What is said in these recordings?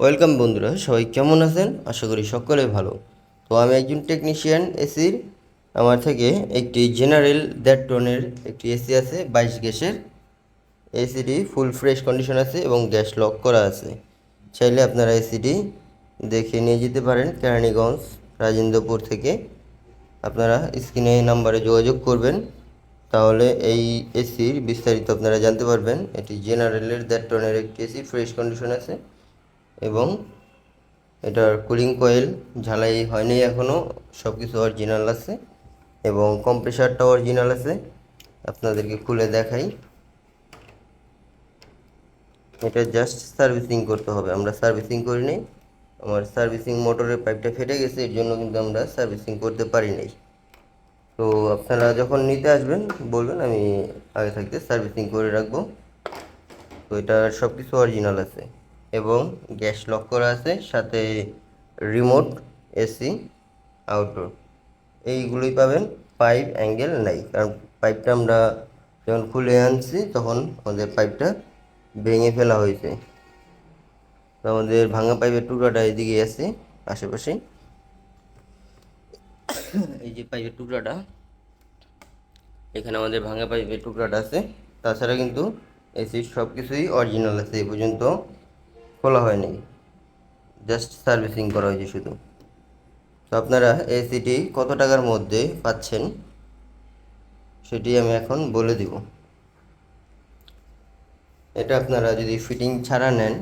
Welcome বন্ধুরা, সবাই কেমন আছেন? আশা করি সকলে ভালো। তো আমি একজন টেকনিশিয়ান এসির আমার থেকে একটি জেনারেল দেড় টনের একটি এসি আছে, বাইশ গ্যাসের। এসিটি ফুল ফ্রেশ কন্ডিশন আছে এবং গ্যাস লক করা আছে। চাইলে আপনারা এসিটি দেখে নিয়ে যেতে পারেন, কেরানীগঞ্জ, রাজেন্দ্রপুর থেকে। আপনারা স্ক্রিনে নাম্বারে যোগাযোগ করবেন। তাহলে এই এসির বিস্তারিত আপনারা জানতে পারবেন। এটি জেনারেলের দেড় টনের একটি এসি ফ্রেশ কন্ডিশন আছে। এবং এটার কুলিং কয়েল ঝালাই হয়নি এখনও সব কিছু অরিজিনাল আছে এবং কম্প্রেসারটাও অরিজিনাল আছে। আপনাদেরকে খুলে দেখাই। এটা জাস্ট সার্ভিসিং করতে হবে, আমরা সার্ভিসিং করি নাই। আমার সার্ভিসিং মোটরের পাইপটা ফেটে গেছে, এর জন্য কিন্তু আমরা সার্ভিসিং করতে পারি নাই। তো আপনারা যখন নিতে আসবেন, বলবেন, আমি আগে থাকতে সার্ভিসিং করে রাখব। তো এটা সব কিছু অরিজিনাল আছে। এবং গ্যাস লক করা আছে, সাথে রিমোট, এসি, আউটডোর। এইগুলোই পাবেন, পাইপ, অ্যাঙ্গেল নাই। কারণ পাইপটা আমরা যখন খুলে আনছি, তখন আমাদের পাইপটা ভেঙে ফেলা হয়েছে। তো আমাদের ভাঙা পাইপের টুকরাটা এদিকে আছে, আশেপাশে। এই যে পাইপের টুকরাটা, এখানে আমাদের ভাঙা পাইপের টুকরাটা আছে। তাছাড়া কিন্তু এসির সব কিছুই অরিজিনাল আছে, এই পর্যন্ত খোলা হয়নি জাস্ট সার্ভিসিং করা হয়েছে শুধু। তো আপনারা এসিটি কত টাকার মধ্যে পাচ্ছেন সেটি আমি এখন বলে দিব। এটা আপনারা যদি ফিটিং ছাড়া নেন,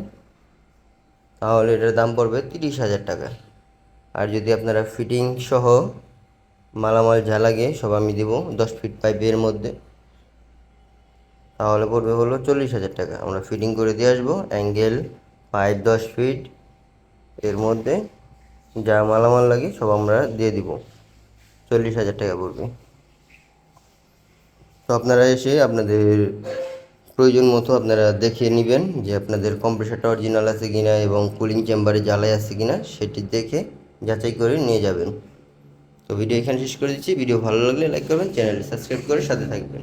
তাহলে এটার দাম পড়বে তিরিশ হাজার টাকা। আর যদি আপনারা ফিটিং সহ মালামাল যা লাগে সব আমি দেব দশ ফিট পাইপের মধ্যে। তাহলে পড়বে হলো চল্লিশ হাজার টাকা। আমরা ফিটিং করে দিয়ে আসব অ্যাঙ্গেল পাইপ দশ ফিট এর মধ্যে যা মালামাল লাগে সব আমরা দিয়ে দিব। চল্লিশ হাজার টাকা পড়বে। তো আপনারা এসে আপনাদের প্রয়োজন মতো আপনারা দেখে নেবেন যে আপনাদের কম্প্রেসারটা অরিজিনাল আছে কিনা এবং কুলিং চেম্বারে জ্বালাই আছে কিনা সেটি দেখে যাচাই করে নিয়ে যাবেন। তো ভিডিও এখানে শেষ করে দিচ্ছি। ভিডিও ভালো লাগলে লাইক করবেন, চ্যানেলটি সাবস্ক্রাইব করে সাথে থাকবেন।